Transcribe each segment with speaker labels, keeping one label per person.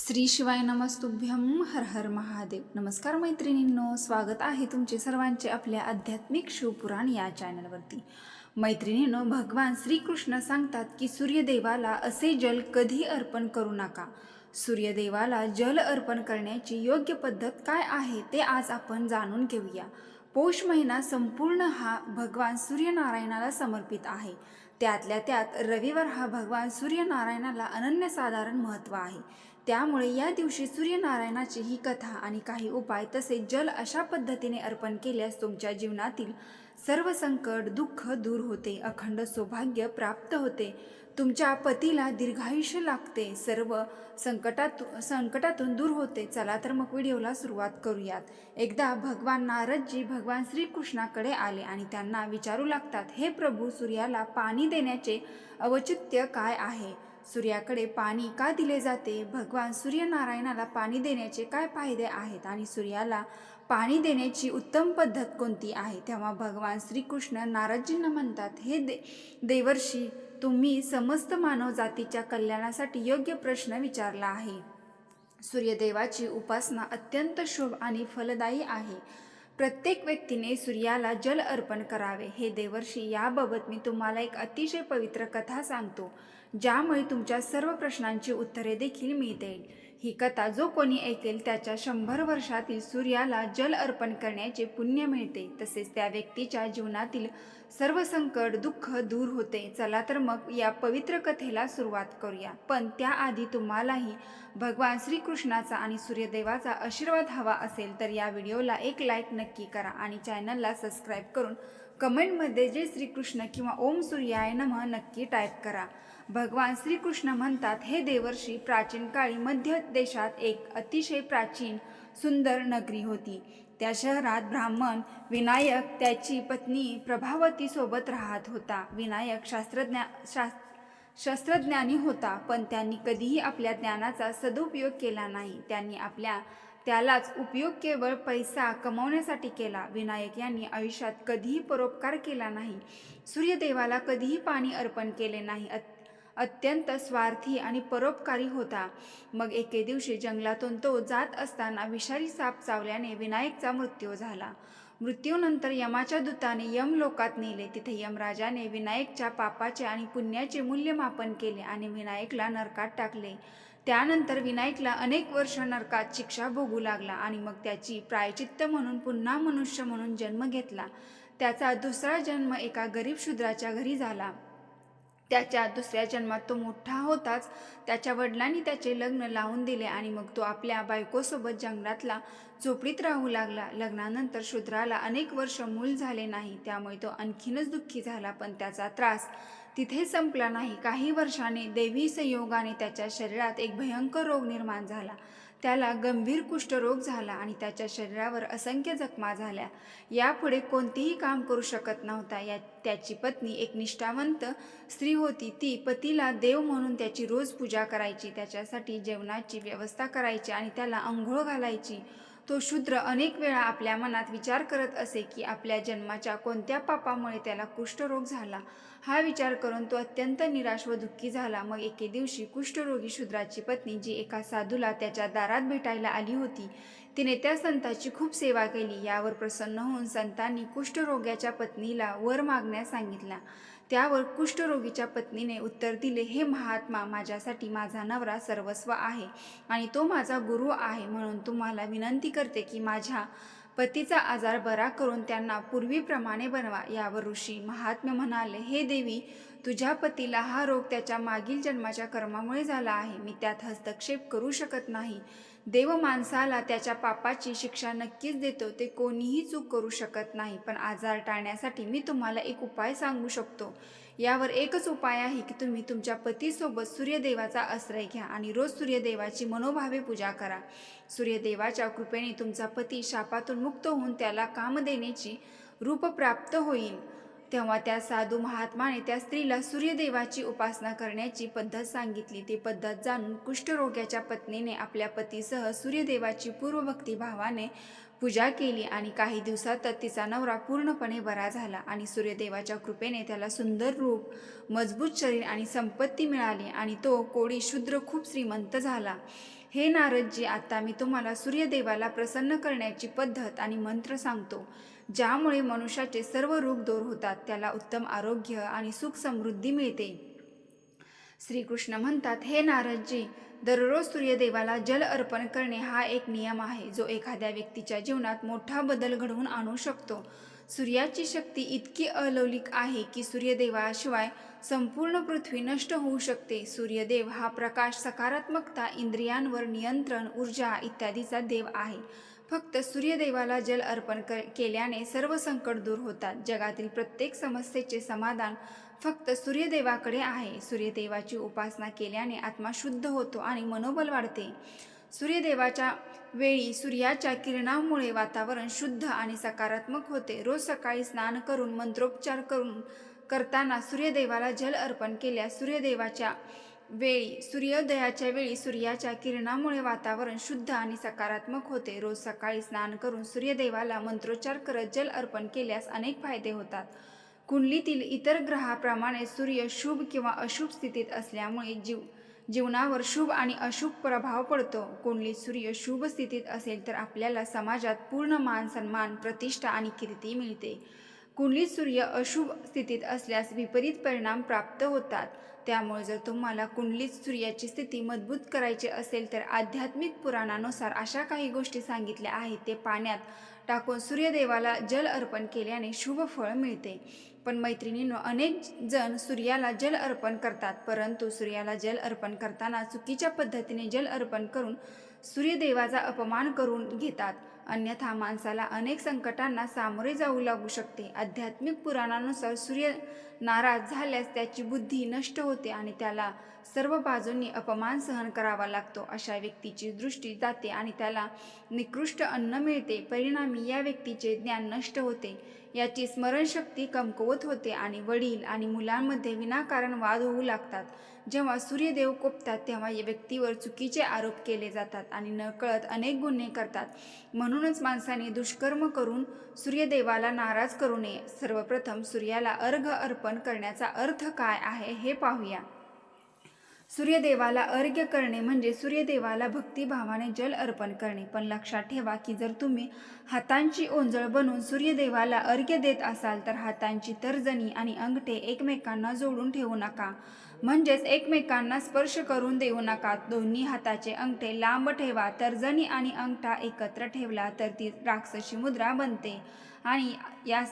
Speaker 1: श्री शिवाय नमस्तुभ्यम हर हर महादेव. नमस्कार मैत्रिणींनो स्वागत आहे तुमचे सर्वांचे आपल्या आध्यात्मिक शिवपुराण या चॅनलवरती. मैत्रिणींनो भगवान श्रीकृष्ण सांगतात की सूर्यदेवाला असे जल कधी अर्पण करू नका. सूर्यदेवाला जल अर्पण करण्याची योग्य पद्धत काय आहे ते आज आपण जाणून घेऊया. पौष महिना संपूर्ण हा भगवान सूर्यनारायणाला समर्पित आहे. त्यातल्या त्यात रविवार हा भगवान सूर्यनारायणाला अनन्यसाधारण महत्त्व आहे. त्यामुळे या दिवशी सूर्यनारायणाची ही कथा आणि काही उपाय तसेच जल अशा पद्धतीने अर्पण केल्यास तुमच्या जीवनातील सर्व संकट दुःख दूर होते अखंड सौभाग्य प्राप्त होते. तुमच्या पतीला दीर्घायुष्य लागते सर्व संकटात संकटातून दूर होते. चला तर मग व्हिडिओला सुरुवात करूयात. एकदा भगवान नारदजी भगवान श्रीकृष्णाकडे आले आणि त्यांना विचारू लागतात हे प्रभू सूर्याला पाणी देण्याचे अवचित्य काय आहे? सूर्याकडे पाणी का दिले जाते? भगवान सूर्यनारायणाला पाणी देण्याचे काय फायदे आहेत आणि सूर्याला पाणी देण्याची उत्तम पद्धत कोणती आहे? तेव्हा भगवान श्रीकृष्ण नारदजींना म्हणतात हे दे देवर्षी तुम्ही समस्त मानव जातीच्या कल्याणासाठी योग्य प्रश्न विचारला आहे. सूर्यदेवाची उपासना अत्यंत शुभ आणि फलदायी आहे. प्रत्येक व्यक्तीने सूर्याला जल अर्पण करावे. हे देवर्षी याबाबत मी तुम्हाला एक अतिशय पवित्र कथा सांगतो ज्यामुळे तुमच्या सर्व प्रश्नांची उत्तरे देखील मिळतील. ही कथा जो कोणी ऐकेल त्याच्या शंभर वर्षातील सूर्याला जल अर्पण करण्याचे पुण्य मिळते. तसेच त्या व्यक्तीच्या जीवनातील सर्व संकट दुःख दूर होते. चला तर मग या पवित्र कथेला सुरुवात करूया. पण त्याआधी तुम्हालाही भगवान श्रीकृष्णाचा आणि सूर्यदेवाचा आशीर्वाद हवा असेल तर या व्हिडिओला एक लाईक नक्की करा आणि चॅनलला सबस्क्राईब करून कमेंटमध्ये जे श्रीकृष्ण किंवा ओम सूर्याय नमः नक्की टाईप करा. भगवान श्रीकृष्ण म्हणतात हे देवर्षी प्राचीन काळी मध्य देशात एक अतिशय प्राचीन सुंदर नगरी होती. त्या शहरात ब्राह्मण विनायक त्याची पत्नी प्रभावती सोबत राहत होता. विनायक शास्त्रज्ञा शास्त्र शस्त्रज्ञानी होता पण त्यांनी कधीही आपल्या ज्ञानाचा सदुपयोग केला नाही. त्यांनी आपल्या त्यालाच उपयोग केवळ पैसा कमवण्यासाठी केला. विनायक यांनी आयुष्यात कधीही परोपकार केला नाही. सूर्यदेवाला कधीही पाणी अर्पण केले नाही. अत्यंत स्वार्थी आणि परोपकारी होता. मग एके दिवशी जंगलातून तो जात असताना विषारी साप चावल्याने विनायकचा मृत्यू झाला. मृत्यूनंतर यमाच्या दूताने यम लोकात नेले. तिथे यमराजाने विनायकच्या पापाचे आणि पुण्याचे मूल्यमापन केले आणि विनायकला नरकात टाकले. त्यानंतर विनायकला अनेक वर्ष नरकात शिक्षा भोगू लागला आणि मग त्याची प्रायचित्त म्हणून पुन्हा मनुष्य म्हणून जन्म घेतला. त्याचा दुसरा जन्म एका गरीब शूद्राच्या घरी झाला. त्याच्या दुसऱ्या जन्मात तो मोठा होताच. त्याच्या वडिलांनी त्याचे लग्न लावून दिले आणि मग तो आपल्या बायकोसोबत जंगलातला झोपडीत राहू लागला. लग्नानंतर शूद्राला अनेक वर्ष मूल झाले नाही. त्यामुळे तो आणखीनच दुःखी झाला पण त्याचा त्रास तिथे संपला नाही. काही वर्षाने देवी संयोगाने त्याच्या शरीरात एक भयंकर रोग निर्माण झाला. त्याला गंभीर कुष्ठरोग झाला आणि त्याच्या शरीरावर असंख्य जखमा झाल्या. यापुढे कोणतेही काम करू शकत नव्हता. या त्याची पत्नी एक निष्ठावंत स्त्री होती. ती पतीला देव म्हणून त्याची रोज पूजा करायची त्याच्यासाठी जेवणाची व्यवस्था करायची आणि त्याला आंघोळ घालायची. तो शूद्र अनेक वेळा आपल्या मनात विचार करत असे की आपल्या जन्माच्या कोणत्या पापामुळे त्याला कुष्ठरोग झाला? हा विचार करून तो अत्यंत निराश व दुःखी झाला. मग एके दिवशी कुष्ठरोगी शूद्राची पत्नी जी एका साधूला त्याच्या दारात भेटायला आली होती तिने त्या संताची खूप सेवा केली. यावर प्रसन्न होऊन संतांनी कुष्ठरोग्याच्या पत्नीला वर मागण्यास सांगितला. त्यावर कुष्ठरोगीच्या पत्नीने उत्तर दिले हे महात्मा माझ्यासाठी माझा नवरा सर्वस्व आहे आणि तो माझा गुरु आहे म्हणून तुम्हाला विनंती करते की माझ्या पतीचा आजार बरा करून त्यांना पूर्वीप्रमाणे बनवा. यावर ऋषी महात्म्य म्हणाले हे देवी तुझ्या पतीला हा रोग त्याच्या मागील जन्माच्या कर्मामुळे झाला आहे. मी त्यात हस्तक्षेप करू शकत नाही. देव माणसाला त्याच्या पापाची शिक्षा नक्कीच देतो ते कोणीही चूक करू शकत नाही. पण आजार टाळण्यासाठी मी तुम्हाला एक उपाय सांगू शकतो. यावर एकच उपाय आहे की तुम्ही तुमच्या पतीसोबत सूर्यदेवाचा आश्रय घ्या आणि रोज सूर्यदेवाची मनोभावे पूजा करा. सूर्यदेवाच्या कृपेने तुमचा पती शापातून मुक्त होऊन त्याला काम देण्याची रूप प्राप्त होईल. तेव्हा त्या साधू महात्माने त्या स्त्रीला सूर्यदेवाची उपासना करण्याची पद्धत सांगितली. ती पद्धत जाणून कुष्ठरोग्याच्या पत्नीने आपल्या पतीसह सूर्यदेवाची पूर्वभक्तीभावाने पूजा केली आणि काही दिवसातच तिचा नवरा पूर्णपणे बरा झाला आणि सूर्यदेवाच्या कृपेने त्याला सुंदर रूप मजबूत शरीर आणि संपत्ती मिळाली आणि तो कोडी शूद्र खूप श्रीमंत झाला. हे नारदजी आता मी तुम्हाला सूर्यदेवाला प्रसन्न करण्याची पद्धत आणि मंत्र सांगतो. ज्यामुळे मनुष्याचे सर्व रोग दूर होतात त्याला उत्तम आरोग्य आणि सुख समृद्धी मिळते. श्रीकृष्ण म्हणतात हे नारदजी दररोज सूर्यदेवाला जल अर्पण करणे हा एक नियम आहे जो एखाद्या व्यक्तीच्या जीवनात मोठा बदल घडवून आणू शकतो. सूर्याची शक्ती इतकी अलौलिक आहे की सूर्यदेवाशिवाय संपूर्ण पृथ्वी नष्ट होऊ शकते. सूर्यदेव हा प्रकाश सकारात्मकता इंद्रियांवर नियंत्रण ऊर्जा इत्यादीचा देव आहे. फक्त सूर्यदेवाला जल अर्पण कर केल्याने सर्व संकट दूर होतात. जगातील प्रत्येक समस्येचे समाधान फक्त सूर्यदेवाकडे आहे. सूर्यदेवाची उपासना केल्याने आत्मा शुद्ध होतो आणि मनोबल वाढते. सूर्यदेवाच्या वेळी सूर्याच्या किरणामुळे वातावरण शुद्ध आणि सकारात्मक होते. रोज सकाळी स्नान करून मंत्रोपचार करून करताना सूर्यदेवाला जल अर्पण केल्यास सूर्यदेवाच्या वेळी सूर्योदयाच्या वेळी सूर्याच्या किरणामुळे वातावरण शुद्ध आणि सकारात्मक होते. रोज सकाळी स्नान करून सूर्यदेवाला मंत्रोच्चार करत जल अर्पण केल्यास अनेक फायदे होतात. कुंडलीतील इतर ग्रहाप्रमाणे सूर्य शुभ किंवा अशुभ स्थितीत असल्यामुळे जीव जीवनावर शुभ आणि अशुभ प्रभाव पडतो. कुंडलीत सूर्य शुभ स्थितीत असेल तर आपल्याला समाजात पूर्ण मान सन्मान प्रतिष्ठा आणि कीर्ती मिळते. कुंडलीत सूर्य अशुभ स्थितीत असल्यास विपरीत परिणाम प्राप्त होतात. त्यामुळे जर तुम्हाला कुंडलीत सूर्याची स्थिती मजबूत करायची असेल तर आध्यात्मिक पुराणानुसार अशा काही गोष्टी सांगितल्या आहेत. ते पाण्यात टाकून सूर्यदेवाला जल अर्पण केल्याने शुभ फळ मिळते. पण मैत्रिणींनो अनेक जण सूर्याला जल अर्पण करतात परंतु सूर्याला जल अर्पण करताना चुकीच्या पद्धतीने जल अर्पण करून सूर्यदेवाचा अपमान करून घेतात. अन्यथा माणसाला अनेक संकटांना सामोरे जाऊ लागू शकते. आध्यात्मिक पुराणानुसार सूर्य नाराज झाल्यास त्याची बुद्धी नष्ट होते आणि त्याला सर्व बाजूंनी अपमान सहन करावा लागतो. अशा व्यक्तीची दृष्टी जाते आणि त्याला निकृष्ट अन्न मिळते. परिणामी या व्यक्तीचे ज्ञान नष्ट होते. याची स्मरणशक्ती कमकुवत होते आणि वडील आणि मुलांमध्ये विनाकारण वाद होऊ लागतात. जेव्हा सूर्यदेव कोपतात तेव्हा या व्यक्तीवर चुकीचे आरोप केले जातात आणि नकळत अनेक गुन्हे करतात. म्हणूनच माणसाने दुष्कर्म करून सूर्यदेवाला नाराज करू नये. सर्वप्रथम सूर्याला अर्घ अर्पण करण्याचा अर्थ काय आहे हे पाहूया. सूर्यदेवाला अर्घ्य करणे म्हणजे सूर्यदेवाला भक्तिभावाने जल अर्पण करणे. पण लक्षात ठेवा की जर तुम्ही हातांची ओंजळ बनून सूर्यदेवाला अर्घ्य देत असाल तर हातांची तर्जनी आणि अंगठे एकमेकांना जोडून ठेवू नका. म्हणजेच एकमेकांना स्पर्श करून देऊ नका. दोन्ही हाताचे अंगठे लांब ठेवा. तर्जनी आणि अंगठा एकत्र ठेवला तर ती राक्षसी मुद्रा बनते. आणि या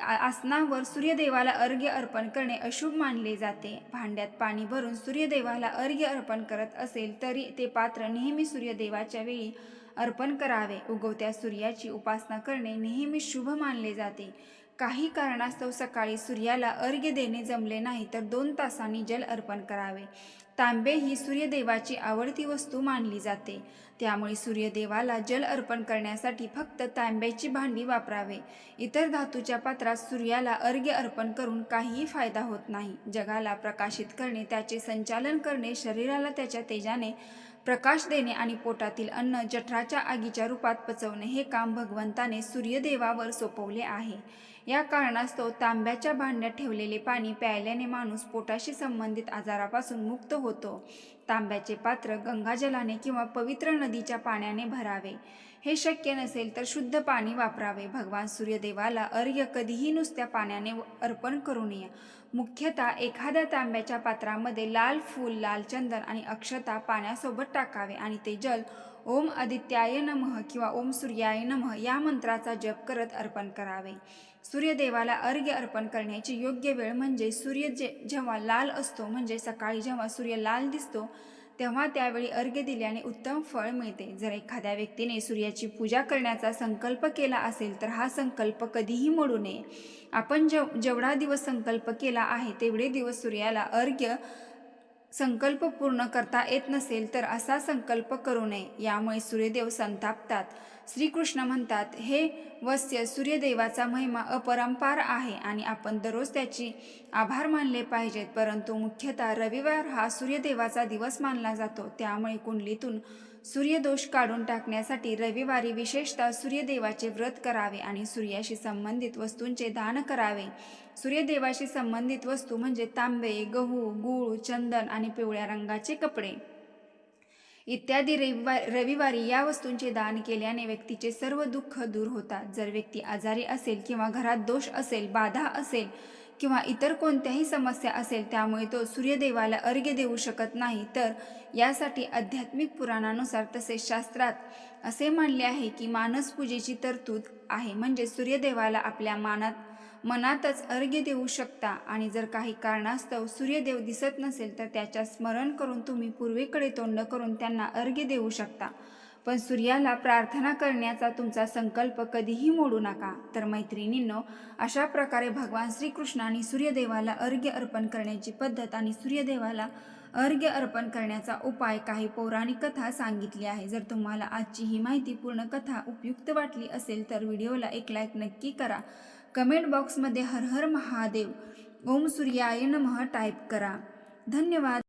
Speaker 1: आसनावर सूर्यदेवाला अर्घ्य अर्पण करणे अशुभ मानले जाते. भांड्यात पाणी भरून सूर्यदेवाला अर्घ्य अर्पण करत असेल तरी ते पात्र नेहमी सूर्यदेवाच्या वेळी अर्पण करावे. उगवत्या सूर्याची उपासना करणे नेहमी शुभ मानले जाते. काही कारणास्तव सकाळी सूर्याला अर्घ्य देणे जमले नाही तर दोन तासांनी जल अर्पण करावे. तांबे ही सूर्यदेवाची आवडती वस्तू मानली जाते. त्यामुळे सूर्यदेवाला जल अर्पण करण्यासाठी फक्त तांब्याची भांडी वापरावे. इतर धातूच्या पात्रात सूर्याला अर्घ्य अर्पण करून काहीही फायदा होत नाही. जगाला प्रकाशित करणे त्याचे संचालन करणे शरीराला त्याच्या तेजाने प्रकाश देणे आणि पोटातील अन्न जठराच्या आगीच्या रूपात पचवणे हे काम भगवंताने सूर्यदेवावर सोपवले आहे. या कारणास्तव तांब्याच्या भांड्यात ठेवलेले पाणी प्यायल्याने माणूस पोटाशी संबंधित आजारापासून मुक्त होतो. तांब्याचे पात्र गंगाजलाने किंवा पवित्र नदीच्या पाण्याने भरावे. हे शक्य नसेल तर शुद्ध पाणी वापरावे. भगवान सूर्यदेवाला अर्घ्य कधीही नुसत्या पाण्याने अर्पण करू नये. मुख्यतः एखाद्या तांब्याच्या पात्रामध्ये लाल फूल लाल चंदन आणि अक्षता पाण्यासोबत टाकावे आणि ते जल ओम आदित्याय नमः किंवा ओम सूर्याय नमः या मंत्राचा जप करत अर्पण करावे. सूर्यदेवाला अर्घ्य अर्पण करण्याची योग्य वेळ म्हणजे सूर्य जे जेव्हा लाल असतो म्हणजे सकाळी जेव्हा सूर्य लाल दिसतो तेव्हा त्यावेळी अर्घ्य दिल्याने उत्तम फळ मिळते. जर एखाद्या व्यक्तीने सूर्याची पूजा करण्याचा संकल्प केला असेल तर हा संकल्प कधीही मोडू नये. आपण जेव जेवढा दिवस संकल्प केला आहे तेवढे दिवस सूर्याला अर्घ्य संकल्प पूर्ण करता येत नसेल तर असा संकल्प करू नये. यामुळे सूर्यदेव संतापतात. श्रीकृष्ण म्हणतात हे वस्य सूर्यदेवाचा महिमा अपरंपार आहे आणि आपण दररोज त्याची आभार मानले पाहिजेत. परंतु मुख्यतः रविवार हा सूर्यदेवाचा दिवस मानला जातो. त्यामुळे कुंडलीतून सूर्यदोष काढून टाकण्यासाठी रविवारी विशेषतः सूर्यदेवाचे व्रत करावे आणि सूर्याशी संबंधित वस्तूंचे दान करावे. सूर्यदेवाशी संबंधित वस्तू म्हणजे तांबे गहू गूळ चंदन आणि पिवळ्या रंगाचे कपडे. इत्यादी रविवार रविवारी या वस्तूंचे दान केल्याने व्यक्तीचे सर्व दुःख दूर होतात. जर व्यक्ती आजारी असेल किंवा घरात दोष असेल बाधा असेल किंवा इतर कोणत्याही समस्या असेल त्यामुळे तो सूर्यदेवाला अर्घ्य देऊ शकत नाही तर यासाठी आध्यात्मिक पुराणानुसार तसेच शास्त्रात असे मानले आहे की मानसपूजेची तरतूद आहे. म्हणजे सूर्यदेवाला आपल्या मानात मनातच अर्घ्य देऊ शकता. आणि जर काही कारणास्तव सूर्यदेव दिसत नसेल तर त्याच्या स्मरण करून तुम्ही पूर्वेकडे तोंड करून त्यांना अर्घ्य देऊ शकता. पण सूर्याला प्रार्थना करण्याचा तुमचा संकल्प कधीही मोडू नका. तर मैत्रिणींनो अशा प्रकारे भगवान श्रीकृष्णाने सूर्यदेवाला अर्घ्य अर्पण करण्याची पद्धत आणि सूर्यदेवाला अर्घ्य अर्पण करण्याचा उपाय काही पौराणिक कथा सांगितली आहे. जर तुम्हाला आजची ही माहिती पूर्ण कथा उपयुक्त वाटली असेल तर व्हिडिओला एक लाईक नक्की करा. कमेंट बॉक्समध्ये हर हर महादेव. ओम सूर्याय नमः टाईप करा. धन्यवाद.